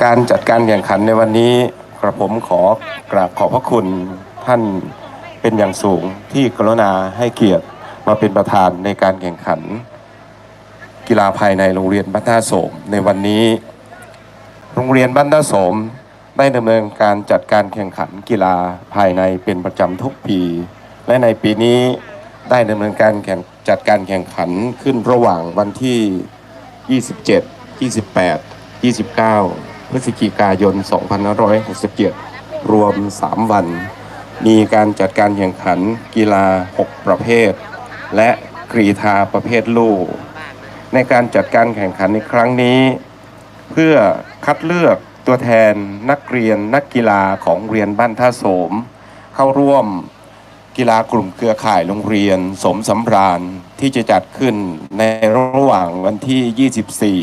การจัดการแข่งขันในวันนี้กระผมขอกราบขอบพระคุณท่านเป็นอย่างสูงที่กรุณาให้เกียรติมาเป็นประธานในการแข่งขัน กีฬาภายในโรงเรียนบ้านท่าโสมในวันนี้ โรงเรียนบ้านท่าโสมได้ดำเนินการจัดการแข่งขันกีฬาภายในเป็นประจำทุกปี และในปีนี้ได้ดำเนินการแข่งจัดการแข่งขันขึ้นระหว่างวันที่ 27 28 29 พฤศจิกายน 2567 รวม 3 วัน มีการจัดการแข่งขันกีฬา 6 ประเภท และกรีธาประเภทลู่ในการจัดการแข่งขันในครั้งนี้ เพื่อคัดเลือกตัวแทนนักเรียนนักกีฬาของเรียนบ้านท่าโสม เข้าร่วมกีฬากลุ่มเครือข่ายโรงเรียนสมสำราญที่จะจัดขึ้นในระหว่างวันที่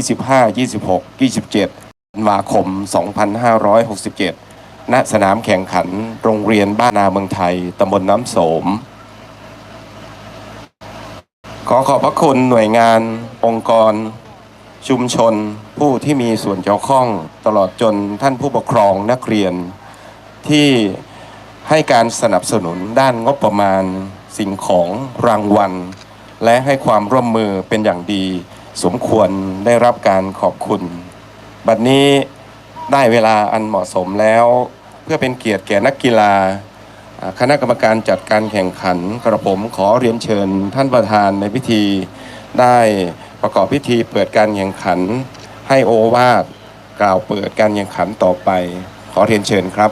24 25 26 27 วาคม 2567 ณ สนามแข่งขันโรงเรียนบ้านนาเมืองไทย ตำบลน้ำโสม ขอขอบพระคุณหน่วยงาน องค์กร ชุมชน ผู้ที่มีส่วนเกี่ยวข้องตลอดจนท่านผู้ปกครองนักเรียน ที่ให้การสนับสนุนด้านงบประมาณ สิ่งของรางวัล และให้ความร่วมมือเป็นอย่างดี สมควรได้รับการขอบคุณ บัดนี้ได้เวลาอันเหมาะสมแล้ว เพื่อเป็นเกียรติแก่นักกีฬาอ่าคณะกรรมการจัดการแข่งขันกระผมขอเรียนเชิญท่านประธานในพิธี ได้ประกอบพิธีเปิดการแข่งขัน ให้โอวาทกล่าวเปิดการแข่งขันต่อไป ขอเรียนเชิญครับ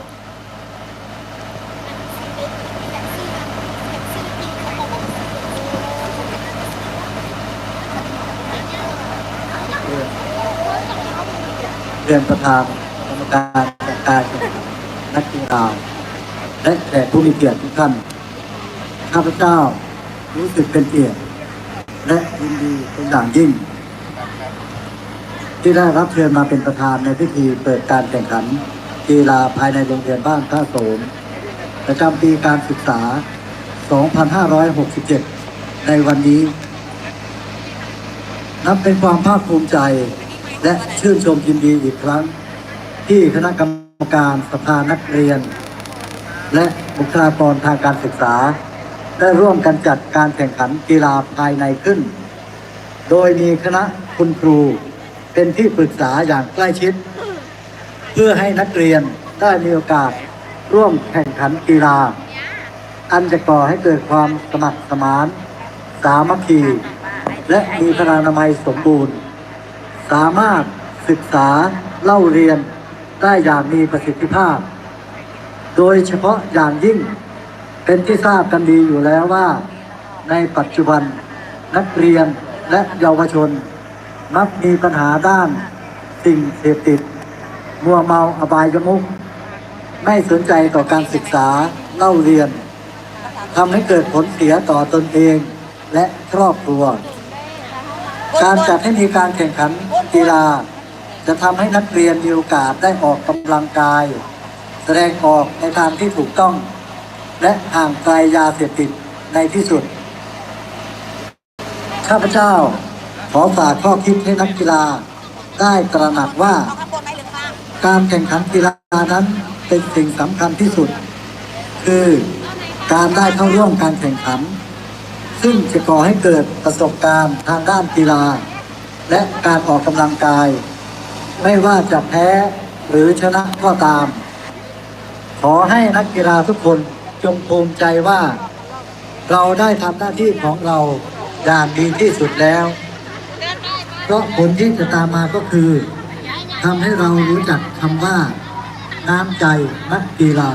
เรียนประธานกรรมการจัดการแข่งขันนักกีฬาและแขกผู้มีเกียรติทุกท่าน ข้าพเจ้ารู้สึกเป็นเกียรติและยินดีเป็นอย่างยิ่ง ที่ได้รับเชิญมาเป็นประธานในพิธีเปิดการแข่งขันกีฬาภายในโรงเรียนบ้านท่าโสมประจำปีการศึกษา 2567 ในวันนี้ นับเป็นความภาคภูมิใจ และชื่นชมยินดีอีกครั้ง ที่คณะกรรมการสภานักเรียน และบุคลากรทางการศึกษา ได้ร่วมกันจัดการแข่งขันกีฬาภายในขึ้น โดยมีคณะคุณครูเป็นที่ปรึกษาอย่างใกล้ชิด เพื่อให้นักเรียนได้มีโอกาสร่วมแข่งขันกีฬา อันจะก่อให้เกิดความสมัครสมาน สามัคคี และมีพลานามัยสมบูรณ์ สามารถศึกษาเล่าเรียนได้อย่างมีประสิทธิภาพ โดยเฉพาะอย่างยิ่งเป็นที่ทราบกันดีอยู่แล้วว่า ในปัจจุบันนักเรียนและเยาวชน มักมีปัญหาด้านสิ่งเสพติด มัวเมาอบายมุขไม่สนใจต่อการศึกษาเล่าเรียนทำให้เกิดผลเสียต่อตนเองและครอบครัว การจัดให้มีการแข่งขัน กีฬา จะทำให้นักเรียนมีโอกาสได้ออกกำลังกาย แสดงออกในทางที่ถูกต้อง และห่างไกลยาเสพติดในที่สุด ข้าพเจ้าขอฝากข้อคิดให้นักกีฬาได้ตระหนักว่า การแข่งขันกีฬานั้นเป็นสิ่งสำคัญที่สุด คือการได้เข้าร่วมการแข่งขัน ซึ่งจะก่อให้เกิดประสบการณ์ทางด้านกีฬา และการออกกำลังกาย ไม่ว่าจะแพ้หรือชนะก็ตาม ขอให้นักกีฬาทุกคนจงภูมิใจว่า เราได้ทำหน้าที่ของเราอย่างดีที่สุดแล้วเพราะผลที่จะตามมาก็คือทำให้เรารู้จักคำว่า น้ำใจนักกีฬา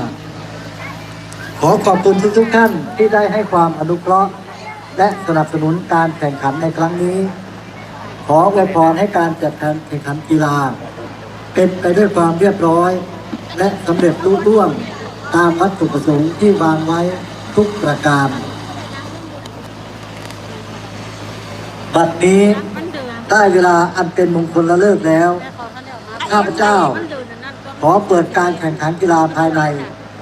ขอขอบคุณทุกทุกๆท่านที่ได้ให้ความอนุเคราะห์ และสนับสนุนการแข่งขันในครั้งนี้ ขออวยพรให้การจัดการแข่งขันกีฬา เป็นไปด้วยความเรียบร้อย และสำเร็จรุ่ร่วงตามวัตถุประสงค์ที่วางไว้ทุกประการบัดนี้ได้เวลาอันเป็นมงคลละเลิกแล้ว ข้าพเจ้า ขอเปิดการแข่งขันกีฬาภายใน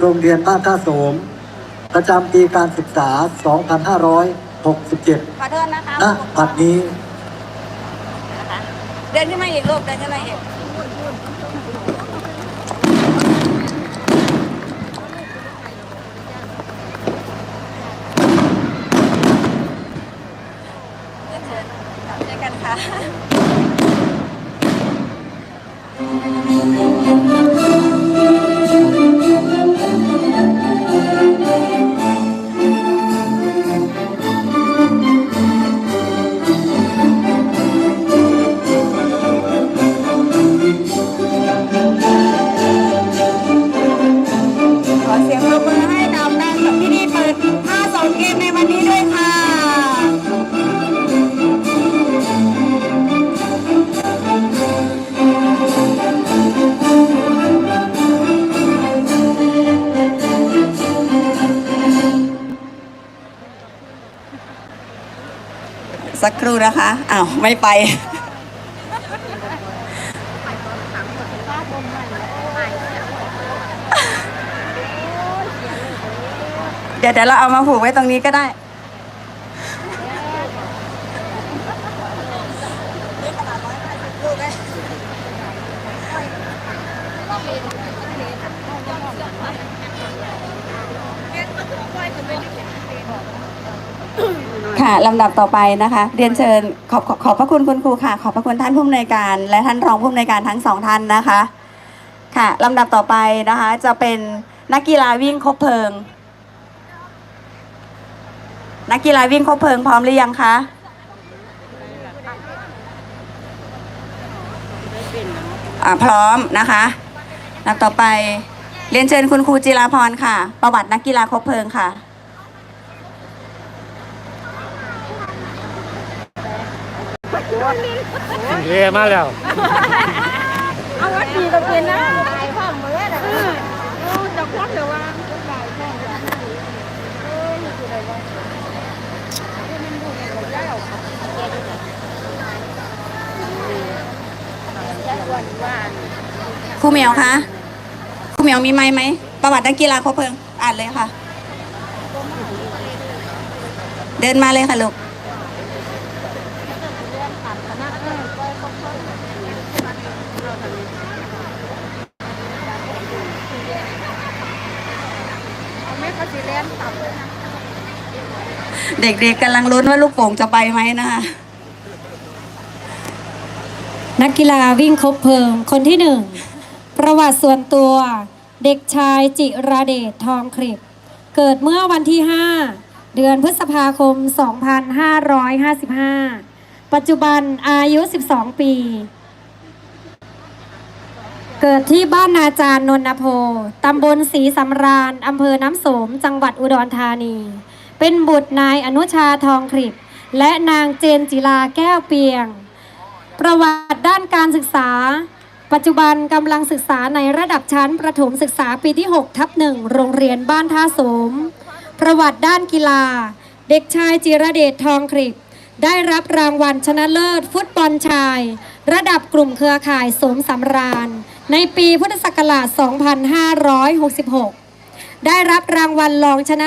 โรงเรียนบ้านท่าโสม ประจำปีการศึกษา 2567ขอโทษนะคะณบัดนี้เดินขึ้นมาอีกลูกเดินขึ้นมาอีกเจอกันค่ะ สักครู่นะคะ อ้าว ไม่ไป เดี๋ยวเดี๋ยวเราเอามาผูกไว้ตรงนี้ก็ได้ ค่ะลำดับต่อไปนะคะ เรียนเชิญขอบขอบขอบพระคุณคุณครูค่ะ ขอบพระคุณท่านผู้อำนวยการ และท่านรองผู้อำนวยการทั้งสองท่านนะคะ ค่ะลำดับต่อไปนะคะ จะเป็นนักกีฬาวิ่งคบเพลิง นักกีฬาวิ่งคบเพลิงพร้อมหรือยังคะอ่าพร้อมนะคะลำดับต่อไปเรียนเชิญคุณครูจิราพรค่ะ ประวัตินักกีฬาคบเพลิงค่ะ เรียมาแล้ว เอาวัดดีกับเป็นนะตายพ่อมือนะจะควักเดี๋ยวว่าตายพ่อครูเหมียวคะครูเหมียวมีไม้ไหม ประวัตินักกีฬาครบเพลิง อ่านเลยค่ะ เดินมาเลยค่ะลูก เด็กๆกำลังลุ้นว่าลูกโป่งจะไปไหมนะคะนักกีฬาวิ่งครบเพลิงคนที่หนึ่งประวัติส่วนตัว เด็กชายจิราเดชทองคลิปเกิดเมื่อวันที่ 5 เดือนพฤษภาคม 2555 ปัจจุบันอายุ 12 ปี เกิดที่บ้านนาจารนนทโพตำบลศรีสำราญอำเภอน้ำสม จังหวัดอุดรธานี เป็นบุตรนายอนุชาทองคลิปและนางเจนจิลาแก้วเปียง ประวัติด้านการศึกษา ปัจจุบันกำลังศึกษาในระดับชั้นประถมศึกษาปีที่ 6 ทับหนึ่งโรงเรียนบ้านท่าสม ประวัติด้านกีฬา เด็กชายจิรเดชทองคริก ได้รับรางวัลชนะเลิศ ฟุตบอลชาย ระดับกลุ่มเครือข่ายสมสำราญ ในปีพุทธศักราช 2566 ได้รับรางวัลรองชนะ